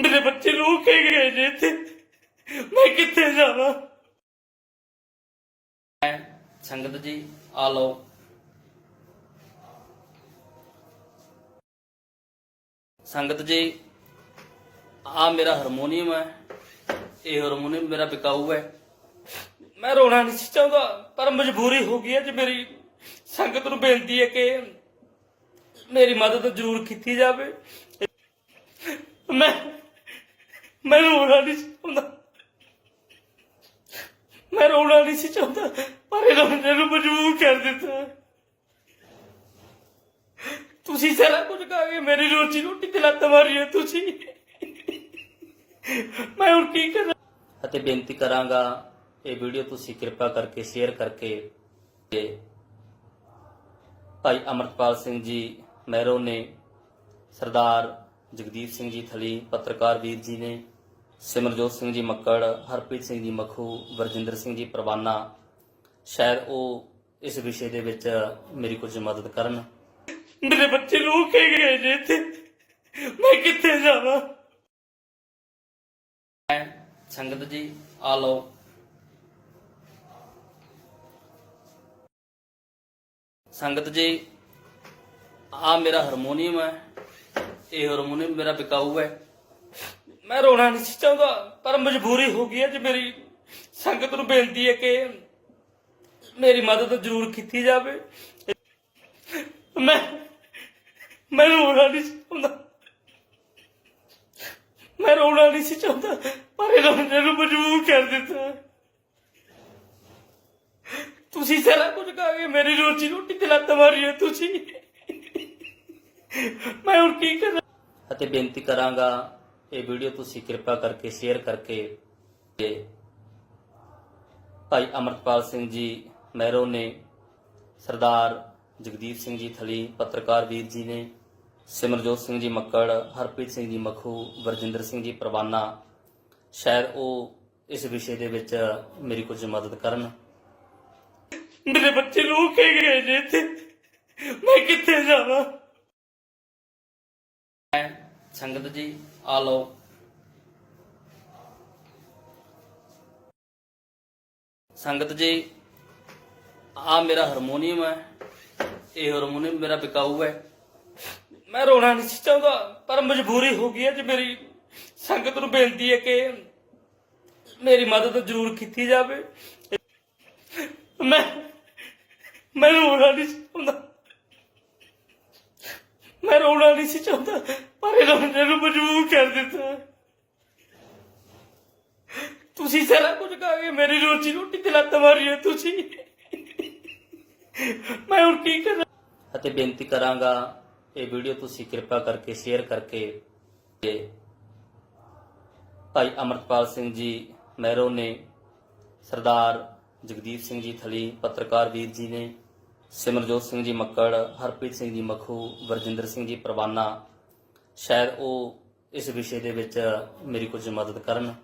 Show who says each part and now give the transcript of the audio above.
Speaker 1: ਮੇਰੇ ਬੱਚੇ ਨੂੰ ਕੇ ਗਏ ਜੇ ਇੱਥੇ। ਮੈਂ ਕਿੱਥੇ ਜਾਵਾਂ?
Speaker 2: ਸੰਗਤ ਜੀ, ਆ ਲਓ। ਸੰਗਤ ਜੀ, ਆ ਮੇਰਾ ਹਾਰਮੋਨੀਅਮ ਹੈ। ਇਹ ਹਾਰਮੋਨੀਅਮ ਮੇਰਾ ਬਿਕਾਊ ਹੈ।
Speaker 1: ਮੈਂ ਰੋਣਾ ਨਹੀਂ ਸੀ ਚਾਹੁੰਦਾ, ਪਰ ਮਜਬੂਰੀ ਹੋ ਗਈ ਹੈ ਜੇ ਮੇਰੀ ਸੰਗਤ ਨੂੰ ਬੇਨਤੀ ਹੈ ਕਿ ਮੇਰੀ ਮਦਦ ਜ਼ਰੂਰ ਕੀਤੀ ਜਾਵੇ। ਮੈਂ ਮੈਂ ਰੋਣਾ ਨਹੀਂ ਸੀ ਚਾਹੁੰਦਾ। ਮੈਂ ਰੋਣਾ ਨਹੀਂ ਸੀ ਚਾਹੁੰਦਾ, ਪਰ ਇਹਨਾਂ ਨੇ ਮੈਨੂੰ ਮਜਬੂਰ ਕਰ ਦਿੱਤਾ। ਤੁਸੀਂ ਸਾਰਾ ਕੁਝ ਕਹਾ ਕੇ ਮੇਰੀ ਰੋਜੀ ਰੋਟੀ ਤੇ ਲੱਤ ਮਾਰੀ ਹੈ ਤੁਸੀਂ। ਮੈਂ ਹੁਣ ਕੀ ਕਰਾਂ?
Speaker 2: ਅਤੇ ਬੇਨਤੀ ਕਰਾਂਗਾ, ਇਹ ਵੀਡੀਓ ਤੁਸੀਂ ਕਿਰਪਾ ਕਰਕੇ ਸ਼ੇਅਰ ਕਰਕੇ ਭਾਈ ਅਮਰਪਾਲ ਸਿੰਘ ਜੀ ਮਹਿਰੋ ਨੇ ਸਰਦਾਰ ਜਗਦੀਪ ਸਿੰਘ ਜੀ ਥਲੀ, ਪੱਤਰਕਾਰ ਵੀਰ ਜੀ ਨੇ ਸਿਮਰਜੋਤ ਸਿੰਘ ਜੀ ਮੱਕੜ ਹਰਪ੍ਰੀਤ ਸਿੰਘ ਜੀ ਮਖੂ ਵਰਜਿੰਦਰ ਸਿੰਘ ਜੀ ਪਰਵਾਨਾ ਸ਼ਾਇਦ ਉਹ ਇਸ ਵਿਸ਼ੇ ਦੇ ਵਿੱਚ ਮੇਰੀ ਕੁਝ ਮਦਦ ਕਰਨ।
Speaker 1: ਮੇਰੇ ਬੱਚੇ ਨੂੰ ਕੇ ਗਏ ਜੇ ਇੱਥੇ। ਮੈਂ ਕਿੱਥੇ ਜਾਵਾਂ?
Speaker 2: ਸੰਗਤ ਜੀ ਆ ਲਓ। ਸੰਗਤ ਜੀ ਆ ਮੇਰਾ ਹਾਰਮੋਨੀਅਮ ਹੈ। ਇਹ ਹਾਰਮੋਨੀਅਮ ਮੇਰਾ ਬਿਕਾਊ ਹੈ।
Speaker 1: ਮੈਂ ਰੋਣਾ ਨਹੀਂ ਸੀ ਚਾਹੁੰਦਾ, ਪਰ ਮਜਬੂਰੀ ਹੋ ਗਈ ਹੈ ਜੇ ਮੇਰੀ ਸੰਗਤ ਨੂੰ ਬੇਨਤੀ ਹੈ ਕਿ ਮੇਰੀ ਮਦਦ ਜ਼ਰੂਰ ਕੀਤੀ ਜਾਵੇ। ਮੈਂ ਮੈਂ ਰੋਣਾ ਨਹੀਂ ਸੀ ਚਾਹੁੰਦਾ। ਮੈਂ ਰੋਣਾ ਨਹੀਂ ਸੀ ਚਾਹੁੰਦਾ, ਪਰ ਇਹਨਾਂ ਨੇ ਮੈਨੂੰ ਮਜਬੂਰ ਕਰ ਦਿੱਤਾ। ਤੁਸੀਂ ਸਾਰਾ ਕੁਝ ਕਹਾ ਕੇ ਮੇਰੀ ਰੋਜੀ ਰੋਟੀ ਤੇ ਲੱਤ ਮਾਰੀ ਹੋ ਤੁਸੀਂ। ਮੈਂ ਹੁਣ ਕੀ ਕਰਾਂ?
Speaker 2: ਅਤੇ ਬੇਨਤੀ ਕਰਾਂਗਾ ਇਹ ਵੀਡੀਓ ਤੁਸੀਂ ਕਿਰਪਾ ਕਰਕੇ ਸ਼ੇਅਰ ਕਰਕੇ ਭਾਈ ਅਮਰਪਾਲ ਸਿੰਘ ਜੀ, ਮਹਿਰੋ ਨੇ ਸਰਦਾਰ ਜਗਦੀਪ ਸਿੰਘ ਜੀ ਥਲੀ, ਪੱਤਰਕਾਰ ਵੀਰ ਜੀ ਨੇ, ਸਿਮਰਜੋਤ ਸਿੰਘ ਜੀ ਮੱਕੜ, ਹਰਪ੍ਰੀਤ ਸਿੰਘ ਜੀ ਮਖੂ, ਵਰਜਿੰਦਰ ਸਿੰਘ ਜੀ ਪਰਵਾਨਾ, ਸ਼ਾਇਦ ਉਹ ਇਸ ਵਿਸ਼ੇ ਦੇ ਵਿੱਚ ਮੇਰੀ ਕੁਝ ਮਦਦ ਕਰਨ।
Speaker 1: ਮੇਰੇ ਬੱਚੇ ਨੂੰ ਕੇ ਗਏ ਜੇ ਇੱਥੇ। ਮੈਂ ਕਿੱਥੇ ਜਾਵਾਂ?
Speaker 2: ਸੰਗਤ ਜੀ, ਆ ਲਓ। ਸੰਗਤ ਜੀ, ਆ ਮੇਰਾ ਹਾਰਮੋਨੀਅਮ ਹੈ। ਇਹ ਹਾਰਮੋਨੀਅਮ ਮੇਰਾ ਬਿਕਾਊ ਹੈ।
Speaker 1: ਮੈਂ ਰੋਣਾ ਨਹੀਂ ਸੀ ਚਾਹੁੰਦਾ, ਪਰ ਮਜਬੂਰੀ ਹੋ ਗਈ ਹੈ ਜੇ ਮੇਰੀ। ਸੰਗਤ ਨੂੰ ਬੇਨਤੀ ਹੈ ਕਿ ਮੇਰੀ ਮਦਦ ਜ਼ਰੂਰ ਕੀਤੀ ਜਾਵੇ। ਮੈਂ ਮੈਂ ਰੋਣਾ ਨਹੀਂ ਸੀ ਚਾਹੁੰਦਾ। ਮੈਂ ਰੋਣਾ ਨਹੀਂ ਸੀ ਚਾਹੁੰਦਾ, ਪਰ ਇਹਨਾਂ ਨੇ ਮੈਨੂੰ ਮਜਬੂਰ ਕਰ ਦਿੱਤਾ। ਤੁਸੀਂ ਸਾਰਾ ਕੁਝ ਕਹਾ ਕੇ ਮੇਰੀ ਰੋਜੀ ਰੋਟੀ ਤੇ ਲੱਤ ਮਾਰੀ ਹੈ ਤੁਸੀਂ। ਮੈਂ ਹੁਣ ਕੀ ਕਰਾਂ?
Speaker 2: ਅਤੇ ਬੇਨਤੀ ਕਰਾਂਗਾ, ਇਹ ਵੀਡੀਓ ਤੁਸੀਂ ਕਿਰਪਾ ਕਰਕੇ ਸ਼ੇਅਰ ਕਰਕੇ ਭਾਈ ਅਮਰਪਾਲ ਸਿੰਘ ਜੀ ਮਹਿਰੋ ਨੇ ਸਰਦਾਰ ਜਗਦੀਪ ਸਿੰਘ ਜੀ ਥਲੀ, ਪੱਤਰਕਾਰ ਵੀਰ ਜੀ ਨੇ ਸਿਮਰਜੋਤ ਸਿੰਘ ਜੀ ਮੱਕੜ, ਹਰਪ੍ਰੀਤ ਸਿੰਘ ਜੀ ਮਖੂ, ਵਰਜਿੰਦਰ ਸਿੰਘ ਜੀ ਪਰਵਾਨਾ, ਸ਼ਾਇਦ ਉਹ ਇਸ ਵਿਸ਼ੇ ਦੇ ਵਿੱਚ ਮੇਰੀ ਕੁਝ ਮਦਦ ਕਰਨ।